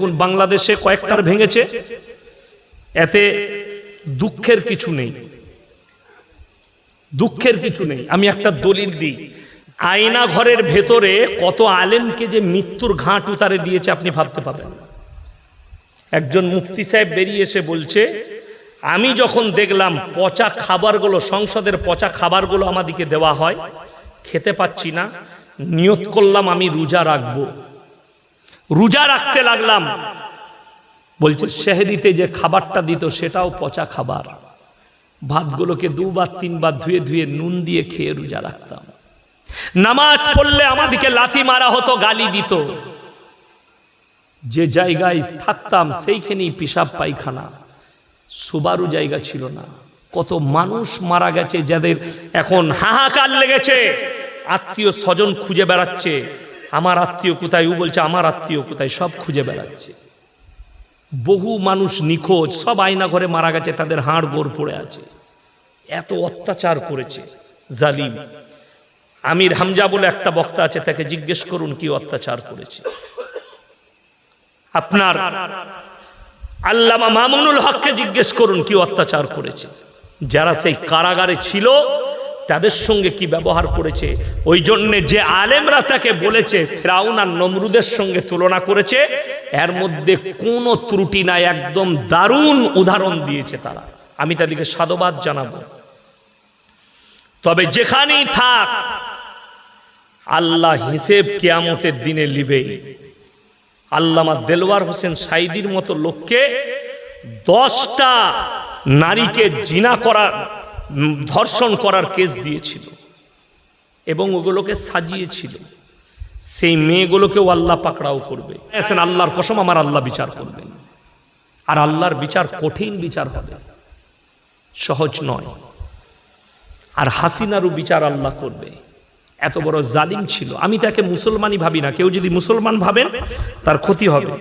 এখন বাংলাদেশে কয়েকটার ভেঙেছে? এতে দুঃখের কিছু নেই। দুঃখের কিছু নেই। আমি একটা দলিল দিই। আয়না ঘরের ভেতরে কত আলেমকে যে মৃত্যুর ঘাট উতারে দিয়েছে আপনি ভাবতে পাবেন একজন মুফতি সাহেব বেরিয়ে এসে বলছে, আমি যখন দেখলাম পচা খাবারগুলো, সংসদের পচা খাবারগুলো আমাদিকে দেওয়া হয়, খেতে পাচ্ছি না, নিয়ত করলাম আমি রোজা রাখব। রোজা রাখতে লাগলাম। বলছে, শেহরিতে যে খাবারটা দিত, সেটাও পচা খাবার। ভাতগুলোকে দুবার, তিনবার ধুয়ে ধুয়ে নুন দিয়ে খেয়ে রোজা রাখতাম। নামাজ পড়লে আমাদেরকে লাথি মারা হতো, গালি দিত। যে জায়গায় থাকতাম, সেইখানেই পিসাব পায়খানা। সুবারু জায়গা ছিল না। কত মানুষ মারা গেছে, যাদের এখন হাহাকার লেগেছে। আত্মীয় স্বজন খুঁজে বেড়াচ্ছে। আমার আত্মীয় কোথায়? ও বলছে, আমার আত্মীয় কোথায়? সব খুঁজে বেড়াচ্ছে। বহু মানুষ নিখোঁজ, সব আয়না ঘরে মারা গেছে, তাদের হাড় গোড় পড়ে আছে। এত অত্যাচার করেছে জালিম। আমির হামজা বলে একটা বক্তা আছে, তাকে জিজ্ঞেস করুন কি অত্যাচার করেছে। আপনার আল্লামা মামুনুল হককে জিজ্ঞেস করুন কি অত্যাচার করেছে। যারা সেই কারাগারে ছিল তাদের সঙ্গে কি ব্যবহার করেছে? ওই জন্যে যে আলেমরা তাকে বলেছে ফেরাউন আর নমরুদের সঙ্গে তুলনা করেছে এর মধ্যে কোনো ত্রুটি নাই একদম দারুণ উদাহরণ দিয়েছে তারা। আমি তাদেরকে সাধুবাদ জানাব। তবে যেখানেই থাক আল্লাহ হিসেব কেয়ামতের দিনে লিবেই আল্লামা দেলওয়ার হোসেন সাইদির মতো লোককে দশটা নারীকে জিনা উম, ধর্ষণ করার কেস দিয়েছিল এবং ওগুলোকে সাজিয়েছিল। সেই মেয়েগুলোকেও আল্লাহ পাকড়াও করবে। এসেন আল্লাহর কসম আমার আল্লাহ বিচার করবেন। আর আল্লাহর বিচার কঠিন বিচার হবে। সহজ নয়। আর হাসিনারও বিচার আল্লাহ করবে। এত বড় জালিম ছিল। আমি তাকে মুসলমানই ভাবি না। কেউ যদি মুসলমান ভাবেন, তার ক্ষতি হবে।